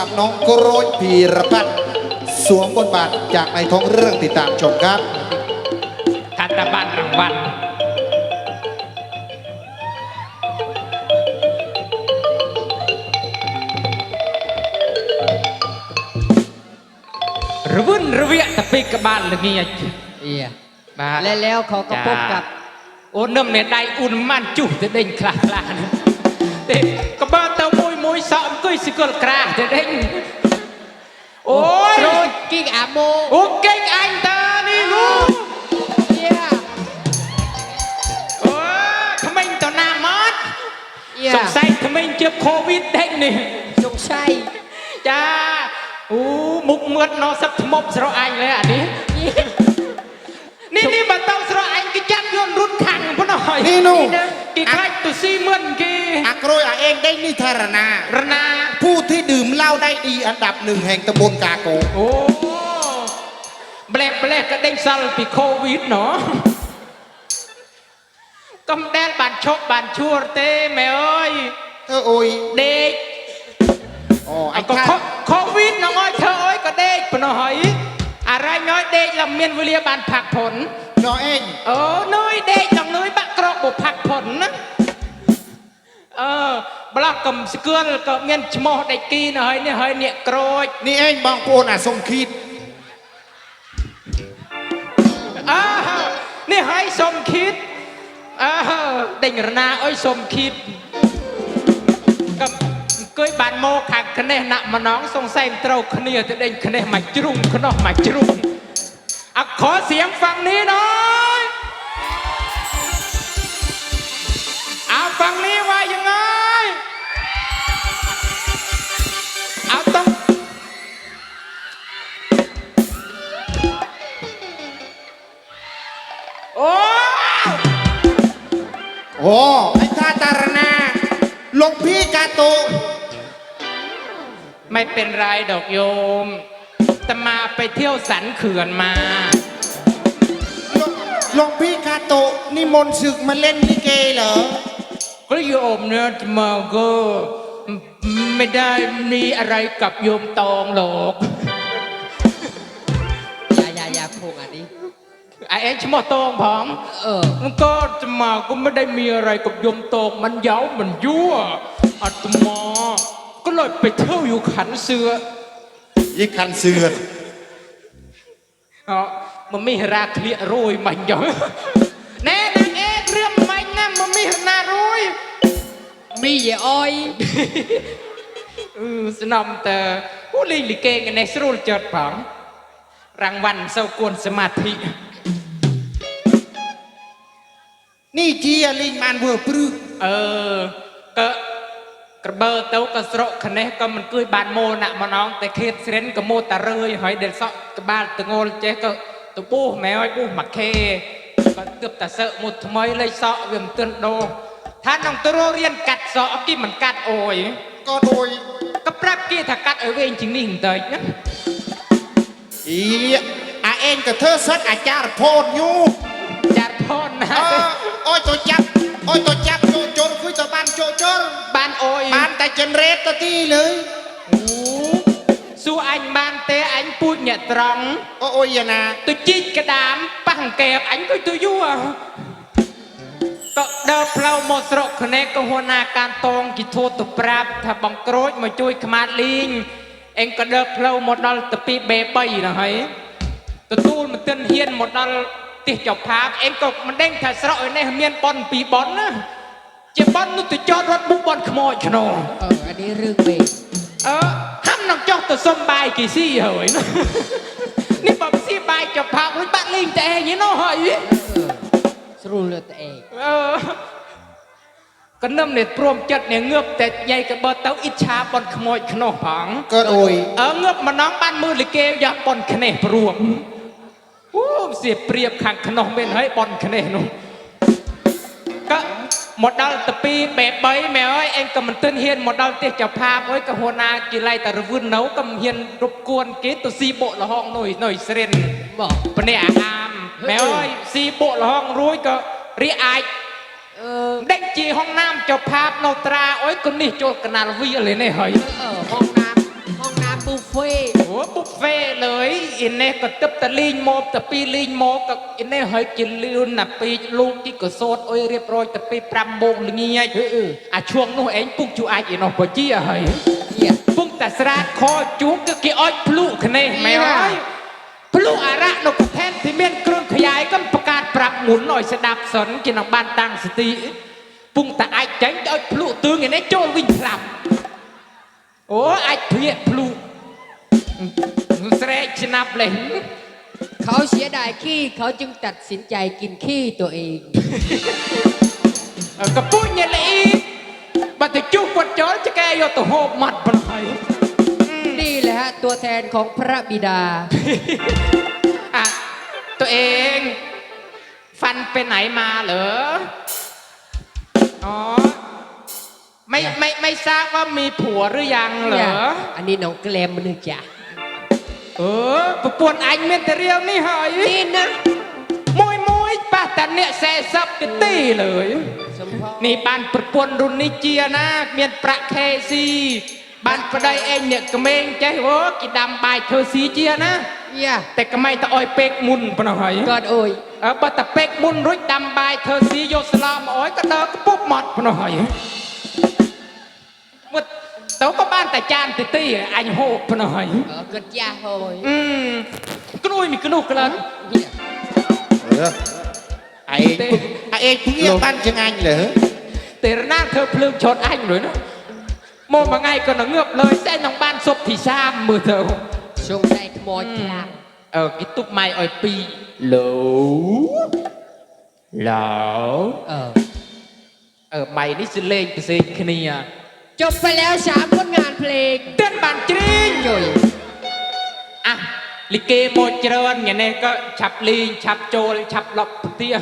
กับน้องกรยพีรพัฒน์สวมบทบาทจากในท้องเรื่องติดตามชมครับคัตบันรางวัลระวุ่นระเวียตะปีกบาลละเงียดเอียมาและแล้วเขาก็พบกับโอ้น้ำเนี่ยได้อุ่นมันจุจะเด้งคลาคลานะเด็กกระเบ้าเต้ามุยมุยสอมกุยสิกลกราจะเด้งโอ้ยโรยกิ้งอาโมโอ้เก่งอันตา មួយសក់អង្គុយសកលក្រាស់ទៅដេញអូយរូចគីកអាម៉ូអូគីកអញតានេះអូយ៉ាអូក្មេងតណាមកសង្ស័យក្មេងជាប់កូវីដដេញនេះសង្ស័យចាអូមុខមឿតណោសឹកថ្មប់ស្រកអញលែអានេះនេះនេះបើតោស្រកអញគេចាប់យន់រត់ខាំងប៉ុណ្ណោះនេះនោះ ใครตุซี่เมือนกี่อักโรยอาเองได้นิทารณาระนาผู้ที่ดื่มเหล้าได้ดีอันดับหนึ่งแห่งตำบลกาโกโอ้แบลกแบลกก็เด้งซัลปีโควิดเนาะก็แดนบานชกบานชั่วเต้แม่เอ้ยเธอโอยเด็กอ๋อไอ้ก็ข้าโคโควิดน้องอ้อยเธออ้อยก็เด็กปะหน่อยอะไรน้อยเด็กล បុផាក់ផុនណាអឺប្លុកកំស្គាល់ក៏មានឈ្មោះដេកីនៅហើយនេះហើយអ្នកក្រូចនេះឯងបងប្អូនអាសុំគីតអើនេះហើយសុំគីតអើដេញរណាអើយសុំគីតកំអង្គុយបានមកខាងខ្នេះណាក់ម្ដងសង្ស័យត្រូវគ្នាទៅដេញខ្នេះមកជ្រុំខ្នោះមកជ្រុំអខោសៀងហ្វាំងនេះណោ เด่งระนาเอ้ยสมคิดกับเกยบานโมขักคะแนนหนักมาน้องสงสัยมันเตราคะเนียจะเด่งคะแนนมาจรุงขนอกมาจรุงอะขอเสียงฝั่งนี้หน่อยเอาฝั่งนี้ว่ายังไง เอาต้อง โอ้ โอ้ไอ้ท่าตารณาหลวงพี่กาโตไม่เป็นไรดอกโยมแต่มาไปเที่ยวสันเขื่อนมา หลวงหลวงพี่กาโตนิมนต์ศึกมาเล่นลิเกเหรอ ก็โยมเนี่ยจะมาก็ไม่ได้มีอะไรกับโยมตองหรอกอย่าอย่าอย่าพงอันนี้ไอ้เอ็งชะมอตองผองเออมันก็จะมาก็ไม่ได้มีอะไรกับโยมตองมันเย้ามันยั่วอาตมาก็เลยไปเที่ยวอยู่ขันเสือยิ่งคันเสืออ๋อมันไม่ราเคลียโรยมันยัง នេះណារួយមីយអយអឺស្នំតើគូលេងលីកេងនេះស្រួលចិត្តផងរង្វាន់សូវគួនសមាធិនេះជាលេងបានវើព្រឹកអឺកើក្របើទៅក៏ស្រក់ខ្នេះក៏មិនគួយបានមោណាក់ម្ដងតែខៀតស្រិនក៏មោតារឿយហើយដែលសក់ក្បាលតងល់ចេះក៏តបោះម៉ែឲ្យបោះមកខេ นโมนะมาน้องแต่เขตเสรนก็โมตะเรยหอยเดลซอกกระบาลตะโงลเจ๊ก็ตัวปูแมวไอ้ปูหมักเคก็เกือบแต่เสอะหมดทำไมเลยซอกเวียมเตือนโด ถ้าน้องตัวเรียนกัดซอกกี้มันกัดโอยก็โดยก็ปรับกี้ถ้ากัดเอาเองจริงนี่หิงเตยนะอีอาเองกับเธอเซตอาจารย์โพดอยู่จัดพ่นนะเออโอ้ยตัวจับโอ้ยตัวจับโจโจรคุยตัวบ้านโจโจรบ้านโอยบ้านแต่เจนเรตตัวที่เลยโอ้สู้อันบ้าน អញពូជអ្នកត្រង់អូអូយ៉ាណាទៅជីកកដាមប៉ះអង្កែបអញដូចទៅយូរតដើរផ្លូវមកស្រុកខ្នេកក៏ហួនណាកានតងគីធួទៅប្រាប់ថាបងក្រូចមកជួយខ្មាតលីងអេងក៏ដើរផ្លូវមកដល់ទៅពីបេ3ហ្នឹងហើយទទួលមិនទិនហ៊ានមកដល់ទិសចផាបអេងក៏មិនដឹងថាស្រុកឯនេះមានប៉ុនពីរប៉ុនណាជាប៉ុននោះទៅចតរត់បុកប៉ុនខ្មោចខ្នងអឺអានេះរឿងពេកអឺ รื่องเบรก ờ hắn nó cho tôi xông bài kỳ si hởi nó นี่บอกซีบายจะพาอุ้ยบ้านลิงแต่อย่างนี้เนาะเฮ้ยเออสรุปเลยตัวเองเออก็น้ำเนี่ยพรวมจัดเนี่ยเงือบแต่ใหญ่กับเบอร์เต้าอิจฉาบอลขโมยขนมผังก็โอ้ยเออเงือบมาน้องบ้านมือลิเกอยากบอลคะแนนพรวมโอ้เสียเปรียบขังขนมเป็นให้บอลคะแนนนุ่ก็ หมดดาวตะปีแบบใบแม่เอ้ยเองก็มันตื่นเฮียนหมดดาวเตี้ยเจ้าภาพเอ้ยก็หัวหนากีไรแต่ระวืนเนาก็เฮียนรบกวนเกตตัวซีโบละห้องหน่อยหน่อยเสรนบอกปะเนี่ยอามแม่เอ้ยซีโบละห้องรุ้ยก็รีไอาย เออ เด็กจีห้องน้ำเจ้าภาพโนตราโอ้ยคนนี้โจทย์กนาลวีอะไรเนี่ยเฮ้ย เออ ห้องน้ำห้อง บุฟเฟ่ต์ โอ้บุฟเฟ่เลยอินเน่ก็ตึบตะลีงโมบตะปีลีงโมก็อินเน่เฮ้ยกินลืนน่ะปีลูกที่ก็โซดโอ้ยเรียบร้อยตะปีปรำโมงหรืองี้ไง เออเออ อ่ะช่วงนู้นเองปุ๊กจูไออีนอปจี้อะเฮ้ย เนี่ย ปุ้งแต่สราดคอจุกก็กี่อ้อยพลุคะเนไม่อ้อยพลุอาระนกแทนที่เมียนเครื่องขยายก็ประกาศปรับหมุนหน่อยสดับสนกินออกบ้านตั้งสติ ปุ้งแต่ไอ้เจ๋งอ้อยพลุตึงอย่างนี้โจรวิ่งพลับโอ้ไ เพี้ยพลุเสรชนับเลยเขาเสียดายขี้เขาจึงตัดสินใจกินขี้ตัวเองกระปุ้นเนี่ยเลยอีบัดแต่จุกวัดจอจะแกโยตัวโหบมัดมันไปนี่แหละฮะตัวแทนของพระบิดา อะตัวเอง ฟันไปไหนมาเหรออ๋อไม่ไม่ไม่ทราบว่ามีผัวหรือยังเหรอ อันนี้น้องแกลมมันนึกจ้ะ អឺប្រពន្ធអញមានតែរាវនេះហើយនេះណាមួយមួយប៉ះតាអ្នក40នាទីលើយនេះបានប្រពន្ធรุ่นនេះជាណា មានប្រាក់ខេស៊ីបានប្តីឯងអ្នកក្មេងចេះអូគេដាំបាយធ្វើស៊ីជាណាយ៉ាតែក្មេងតអុយពេកមុនប៉ុណ្ណោះហើយគាត់អុយអើបើតពេកមុនរួចដាំបាយធ្វើស៊ីយកស្លោមកអុយក៏ដើរខ្ពុបຫມត់ប៉ុណ្ណោះហើយ ទៅក៏បានតែចានទីទីអញហូបប៉ុណ្ណោះហើយគិតចាស់ហើយគ្នួយមិនគ្នួសក្លិនអឯងអឯងពីបានចង្អាញ់លើតែរណាធ្វើភ្លើងឆុតអញរួយនោះមកមួយថ្ងៃក៏នឹងងើបលើតែនឹងបានសុបទីសាមមើលទៅជុំតែថ្មឆ្លាក់អើគេទុកម៉ៃឲ្យពីរលោឡោអឺអឺម៉ៃនេះគឺលេងផ្សេងគ្នា เลยแต่น้องบ้านศพที่ซ้ำมือเธอชงใจขโมยคลังเออกิตุกไม้อ้อยปีโหลโหลเออเออไม้นี่สิเลงไปสิคเนียจบไปแล้วสามผลงานเพลงเต้นบานจริงจุยอะลิเกโมดเจริญอย่างนี้ก็ฉับลีนฉับโจรฉับหลบเตี้ย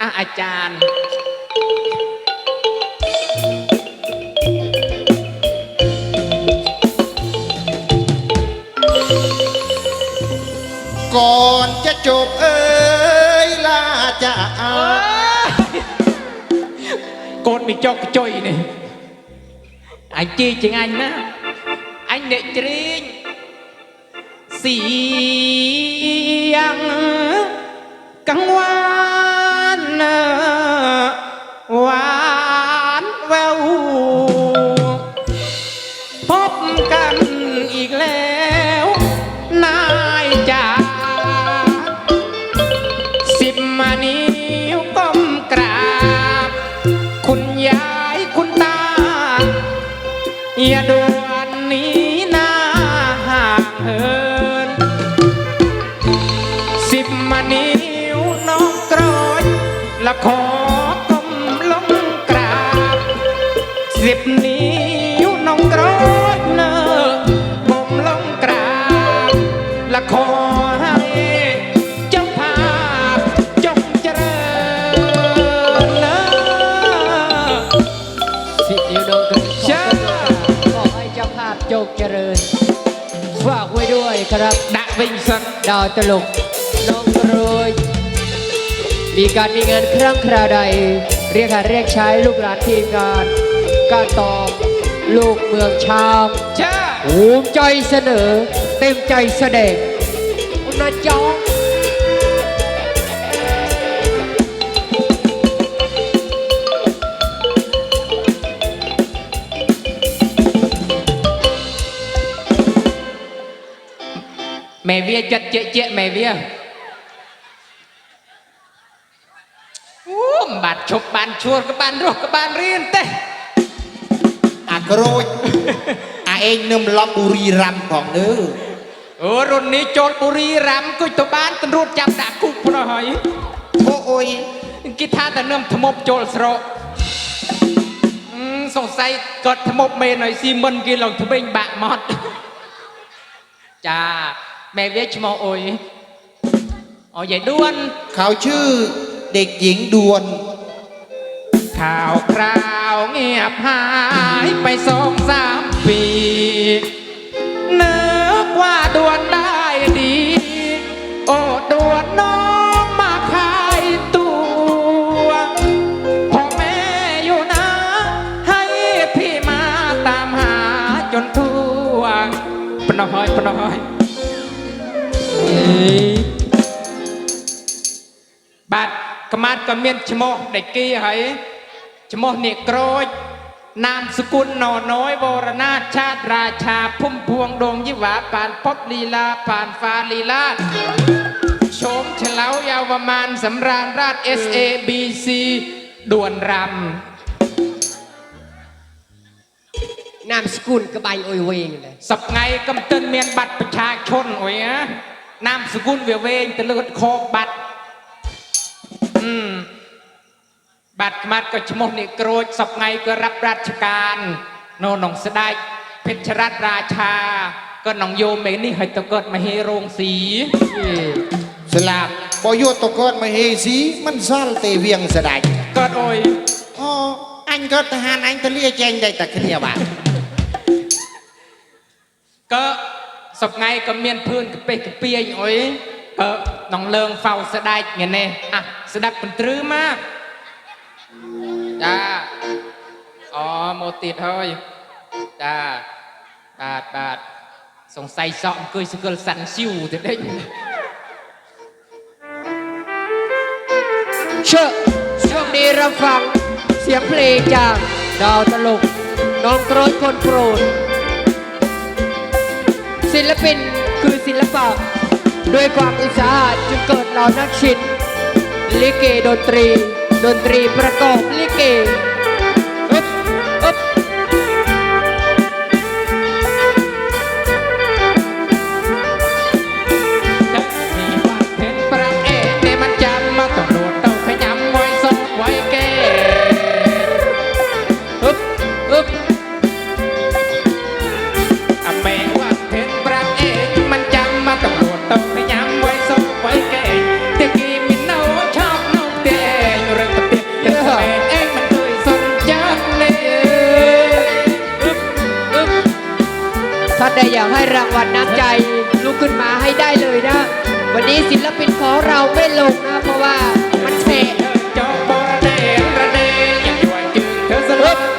อะอาจารย์ก่อนจะจบเอ้ยลาจะเอา កូនវាចុកចុយនេះអញជីជាងអញណាអញអ្នកជ្រៀងសៀងកង្វា ละขอก้มลงกราบสิบนิ้วน้องกรอยเนอก้มลงกราบละขอให้เจ้าภาพจงเจริญเนอสิบนิ้วน้องกระดิกเชิญขอให้เจ้าภาพจกเจริญฝากไว้ด้วยครับ ดะวิ่งสันดาวตลกน้องกรวย มีการมีงานครั้งคราวใด เรียกหาเรียกใช้ลูกหลานทีมงานการตองลูกเมืองชามเจ้าภูมิใจเสนอ เต็มใจแสดงอุณจองแม่เวียจัดเจ๊ะเจ๊ะแม่เวีย อู้บาดชบบานชัวร์กับบานรกกับบานเรียนเต้อากรโรยอาเองนึมลองบุรีรัมย์ของเด้อเออรุ่นนี้โจรบุรีรัมย์กุยตัวบ้านตำรวจจับด่าคุกพนหอยโอ้โอยกีทาแต่เนื่อมทมบโจรสระอืมสงสัยกดทมบเมหน่อยสิมันกีหลงทะเบงบะหมดจ้าแม่เวียชมอโอยอ๋อใหญ่ด้วนเขาชื่อ เด็กหญิงดวน ข่าวคราวเงียบหายไปสองสามปีเนือกว่าดวนได้ดี โอ้ดวนน้องมาขายตัวพ่อแม่อยู่นะ ให้พี่มาตามหาจนทั่วปน้อยปน้อย Yeah. าทก็มียนชมอได้กกี้ให้ชมอเนี่ยกรอยนามสกุลหน่อน้อยโบราณชาติราชาพุ่มพวงดงยิวาผ่านพบลีลาผ่านฟาลีลาชมเฉลายาวประมาณสำราญราช S A B C ด่วนรำนามสกุลกระบายโอยเวงเลยสับไงกำตึนเมียนบัตรประชาชนโอ้ยนะนามสกุลเวเวงตะเลิดคอบัตร បាត់ខ្មាត់ក៏ឈ្មោះនេះក្រូចសប្ងៃក៏រាប់រាជការនៅក្នុងស្ដេចពេជ្ររតរាឆាក៏ក្នុងយោមេនេះឲ្យទៅកើតមហេរោងស៊ី ស្លាប់បើយកតកតមកហេស៊ីมันសល់ទេវៀងស្ដាច់ កើតអុយ អូអញក៏ทหารអញទៅលាចេញតែតែគ្នាបាទ ក៏សប្ងៃក៏មានភឿនកពេះកពាញអុយក៏ក្នុងលើងហ្វៅស្ដេចងនេះអា เออน้องเลิงเฝ้าสดายเงี้ยเน่อะสดับมันตรื้อมากจ้าอ๋อโมติดเฮ้ยจ้าบาดบาดสงสัยสอบเกยสเกลสันซิวเด็ดเด้เชื่อโชคดีรับฟังเสียงเพลงจากดาวตลก น้องโกรธคนโปรดศิลปินคือศิลปะ ด้วยความอุตสาหะจึงเกิดเหล่านักชินลิเกดนตรี ดนตรีประกอบลิเก ใจลุกขึ้นมาให้ได้เลยนะ วันนี้ศิลปินของเราไม่ลงนะ เพราะว่ามันเสะเธอจอบบระเดร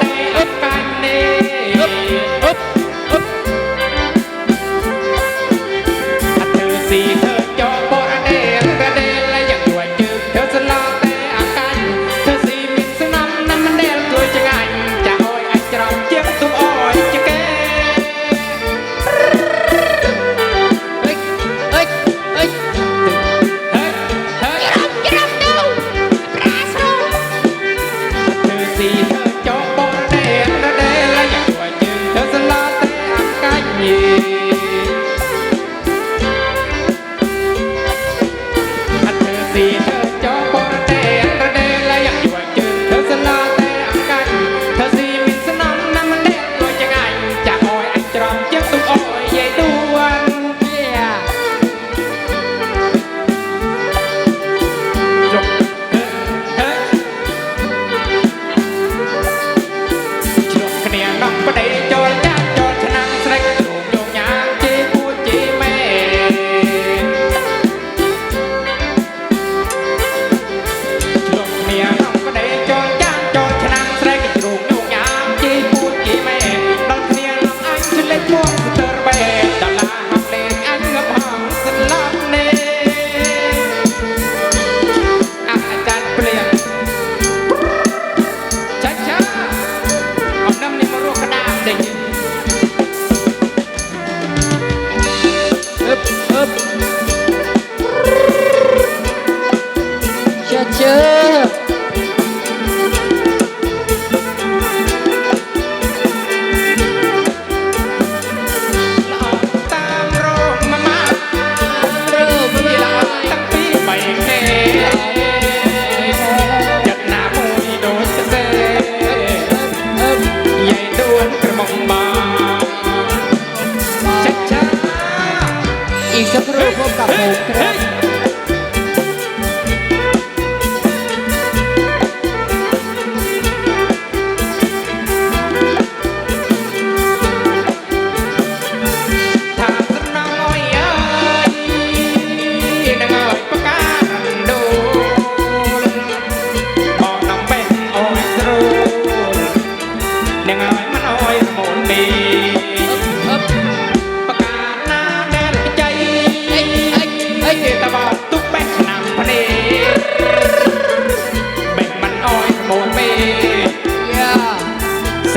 มันอ้อยหมุนปีประกาศหน้าแดนใจไอ้ไอ้ไอ้ตะบอดตุ๊กแป๊กนำพเนแบ่งมันอ้อยหมุนปีเส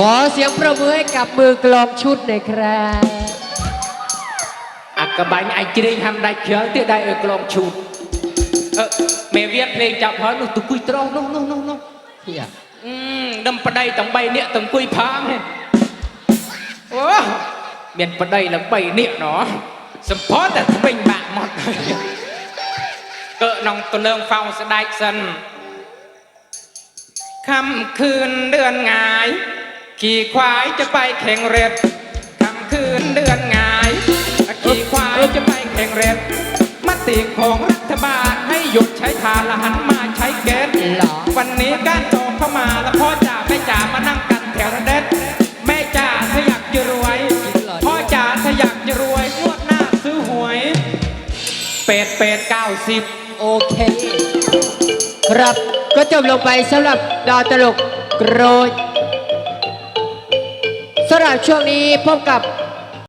ขอเสียงประมือให้กับมือกลองชุดหน่อยครับ អាកបាញ់អាចជ្រេងហាំដាច់ជើងទៀតដៃឲ្យក្លងឈូតអឺមេវៀតភ្លេងចាប់ហើយនោះទៅគួយត្រោះនោះនោះនោះនោះ เฮีย អឺដឹមប្តីទាំង3នាក់ទាំងគួយផាងហេអូមានប្តីឡើង3នាក់ណោះសម្ផតតែថ្មិញបាក់មកកើនងទៅលើងហ្វោស្ដាច់សិនค่ำคืนเดือนหงาย ขี่ควายจะไปแข่งเร็ดค่ำคืนเดือนหงายขี่ควายจะไปแข่งเร็ดมติของรัฐบาลให้หยุดใช้ทานและหันมาใช้แก๊สเหรอวันนี้การโตเข้ามาแล้วพ่อจ๋าแม่จ๋ามานั่งกันแถวระเด็ดแม่จ๋าถ้าอยากจะรวย พ่อจ๋าถ้าอยากจะรวยงวดหน้าซื้อหวย เป็ดเป็ดเก้าสิบโอเค ครับก็จบลงไปสำหรับดาวตลกโกรธสำหรับ ช่วงนี้พบกับ